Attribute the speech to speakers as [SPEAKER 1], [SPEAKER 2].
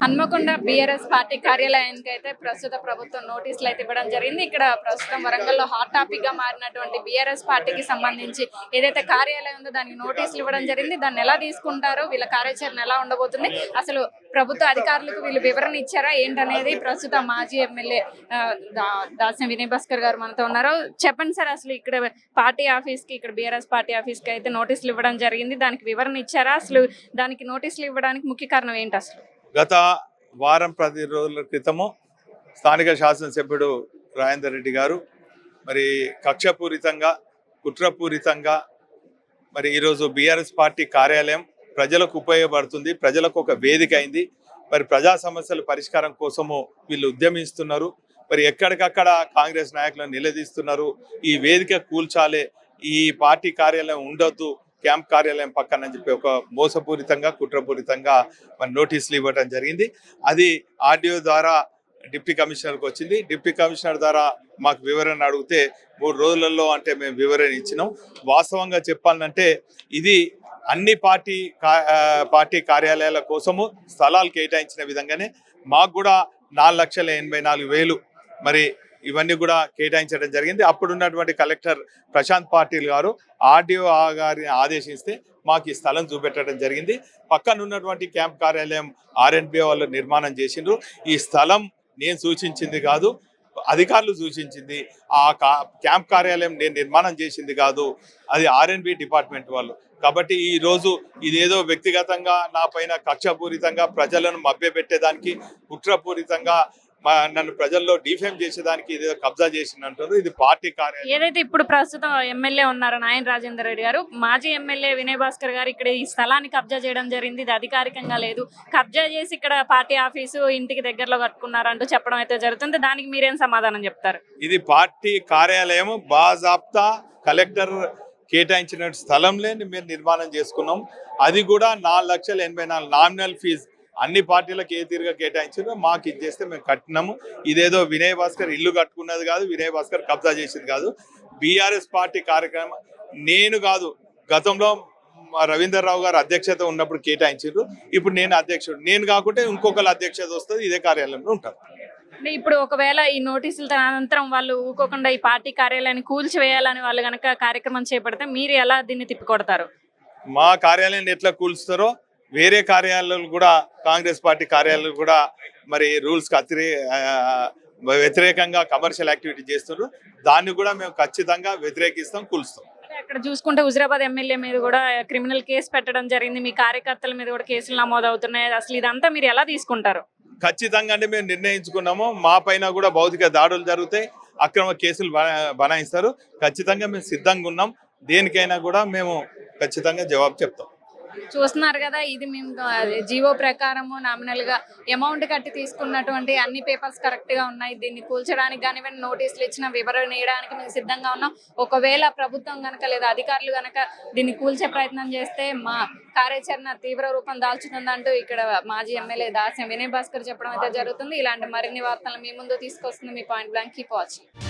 [SPEAKER 1] Hanamkonda BRS party కార్యాలయానికి అయితే ప్రస్తుత ప్రభుత్వం నోటీసులు అయితే ఇవ్వడం జరిగింది. ఇక్కడ ప్రస్తుతం వరంగల్లో హాట్ టాపిక్గా మారినటువంటి బీఆర్ఎస్ పార్టీకి సంబంధించి ఏదైతే కార్యాలయం ఉందో దానికి నోటీసులు ఇవ్వడం జరిగింది. దాన్ని ఎలా తీసుకుంటారో వీళ్ళ కార్యాచరణ ఎలా ఉండబోతుంది అసలు ప్రభుత్వ అధికారులకు వీళ్ళు వివరణ ఇచ్చారా ఏంటనేది ప్రస్తుత మాజీ ఎమ్మెల్యే ఆ, వినయ్ భాస్కర్ గారు మనతో ఉన్నారు. చెప్పండి సార్ అసలు ఇక్కడ పార్టీ ఆఫీస్కి ఇక్కడ బీఆర్ఎస్ పార్టీ ఆఫీస్కి అయితే నోటీసులు ఇవ్వడం జరిగింది. దానికి వివరణ ఇచ్చారా? అసలు దానికి నోటీసులు ఇవ్వడానికి ముఖ్య కారణం ఏంటి అసలు?
[SPEAKER 2] గత వారం పది రోజుల క్రితము స్థానిక శాసనసభ్యుడు రాజేందర్ రెడ్డి గారు మరి కక్షపూరితంగా కుట్రపూరితంగా మరి ఈరోజు బీఆర్ఎస్ పార్టీ కార్యాలయం ప్రజలకు ఉపయోగపడుతుంది ప్రజలకు ఒక వేదిక అయింది. మరి ప్రజా సమస్యల పరిష్కారం కోసము వీళ్ళు ఉద్యమిస్తున్నారు. మరి ఎక్కడికక్కడ కాంగ్రెస్ నాయకులను నిలదీస్తున్నారు. ఈ వేదిక కూల్చాలే ఈ పార్టీ కార్యాలయం ఉండొద్దు క్యాంప్ కార్యాలయం పక్కన అని చెప్పి ఒక మోసపూరితంగా కుట్రపూరితంగా మరి నోటీసులు ఇవ్వడం జరిగింది. అది ఆడియో ద్వారా డిప్యూటీ కమిషనర్కి వచ్చింది. డిప్యూటీ కమిషనర్ ద్వారా మాకు వివరణ అడిగితే మూడు రోజులలో అంటే మేము వివరణ ఇచ్చినాం. వాస్తవంగా చెప్పాలంటే ఇది అన్ని పార్టీ కా- పార్టీ కార్యాలయాల కోసము స్థలాలు కేటాయించిన విధంగానే మాకు కూడా నాలుగు లక్షల ఎనభై నాలుగు వేలు మరి ఇవన్నీ కూడా కేటాయించడం జరిగింది. అప్పుడు ఉన్నటువంటి కలెక్టర్ ప్రశాంత్ పాటిల్ గారు ఆర్డీఓ గారిని ఆదేశిస్తే మాకు ఈ స్థలం చూపెట్టడం జరిగింది. పక్కన ఉన్నటువంటి క్యాంప్ కార్యాలయం ఆర్ఎన్బిఓ వాళ్ళు నిర్మాణం చేసిండ్రు. ఈ స్థలం నేను సూచించింది కాదు అధికారులు సూచించింది. ఆ కా- క్యాంప్ కార్యాలయం నేను నిర్మాణం చేసింది కాదు అది ఆర్ఎన్బి డిపార్ట్మెంట్ వాళ్ళు. కాబట్టి ఈ రోజు ఇదేదో వ్యక్తిగతంగా నా పైన కక్షపూరితంగా ప్రజలను మభ్యపెట్టేదానికి కుట్రపూరితంగా మా నన్ను ప్రజల్లో డిఫేమ్ చేసేదానికి ఇదేదో కబ్జా చేసిందంటారు. ఇది పార్టీ కార్యాలయం.
[SPEAKER 1] ఏదైతే ఇప్పుడు ప్రస్తుతం ఎమ్మెల్యే ఉన్నారో నాయన రాజేందర్ రెడ్డి గారు మాజీ ఎమ్మెల్యే వినయ్ భాస్కర్ గారు ఇక్కడ ఈ స్థలాన్ని కబ్జా చేయడం జరిగింది. ఇది అధికారికంగా లేదు. కబ్జా చేసి ఇక్కడ పార్టీ ఆఫీసు ఇంటికి దగ్గరలో కట్టుకున్నారంటూ చెప్పడం అయితే జరుగుతుంది. దానికి మీరేం సమాధానం చెప్తారు?
[SPEAKER 2] ఇది పార్టీ కార్యాలయం బాజాప్తా కలెక్టర్ కేటాయించిన స్థలంలో మేము నిర్మాణం చేసుకున్నాం. అది కూడా నాలుగు లక్షల ఎనభై నాలుగు నామినల్ ఫీజు అన్ని పార్టీలకు ఏ తీరుగా కేటాయించారో మాకు ఇది చేస్తే మేము కట్టినాము. ఇదేదో వినయ్ భాస్కర్ ఇల్లు కట్టుకున్నది కాదు వినయ్ భాస్కర్ కబ్జా చేసింది కాదు. బీఆర్ఎస్ పార్టీ కార్యక్రమం నేను కాదు గతంలో రవీందర్ రావు గారు అధ్యక్షత ఉన్నప్పుడు కేటాయించారు ఇప్పుడు నేను అధ్యక్షుడు. నేను కాకుంటే ఇంకొకరు అధ్యక్షత వస్తుంది ఇదే కార్యాలయంలో ఉంటారు.
[SPEAKER 1] ఇప్పుడు ఒకవేళ ఈ నోటీసుల అనంతరం వాళ్ళు ఊకోకుండా ఈ పార్టీ కార్యాలయాన్ని కూల్చివేయాలని వాళ్ళు గనక కార్యక్రమం చేపడితే మీరు ఎలా దీన్ని తిప్పికొడతారు?
[SPEAKER 2] మా కార్యాలయాన్ని ఎట్లా కూల్స్తారో వేరే కార్యాలయాలు కూడా కాంగ్రెస్ పార్టీ కార్యాలయాలు కూడా మరి రూల్స్ అతిరే వ్యతిరేకంగా కమర్షియల్ యాక్టివిటీ చేస్తున్నారు. దాన్ని కూడా మేము ఖచ్చితంగా వ్యతిరేకిస్తాం కూల్స్తాం.
[SPEAKER 1] అక్కడ చూసుకుంటే హుజరాబాద్ ఎమ్మెల్యే మీద కూడా క్రిమినల్ కేసు పెట్టడం జరిగింది. మీ కార్యకర్తల మీద కూడా కేసులు నమోదు అవుతున్నాయి అసలు ఇదంతా మీరు ఎలా తీసుకుంటారు?
[SPEAKER 2] ఖచ్చితంగా అంటే మేము నిర్ణయించుకున్నాము. మా పైన కూడా భౌతిక దాడులు జరుగుతాయి. అక్రమ కేసులు బనా- బనాయిస్తారు. ఖచ్చితంగా మేము సిద్ధంగా ఉన్నాం. దేనికైనా కూడా మేము ఖచ్చితంగా జవాబు చెప్తాం.
[SPEAKER 1] చూస్తున్నారు కదా ఇది మేము జీవో ప్రకారము నామినల్గా అమౌంట్ కట్టి తీసుకున్నటువంటి అన్ని పేపర్స్ కరెక్ట్గా ఉన్నాయి. దీన్ని కూల్చడానికి కానివ్వండి నోటీసులు ఇచ్చిన వివరణ ఇవ్వడానికి మేము సిద్ధంగా ఉన్నాం. ఒకవేళ ప్రభుత్వం గనక లేదా అధికారులు గనక దీన్ని కూల్చే ప్రయత్నం చేస్తే మా కార్యాచరణ తీవ్ర రూపం దాల్చుతుందంటూ ఇక్కడ మాజీ ఎమ్మెల్యే దాస్యం వినయ్ భాస్కర్ చెప్పడం అయితే జరుగుతుంది. ఇలాంటి మరిన్ని వార్తలు మీ ముందు తీసుకొస్తుంది మీ పాయింట్ బ్లాంక్. Keep watching.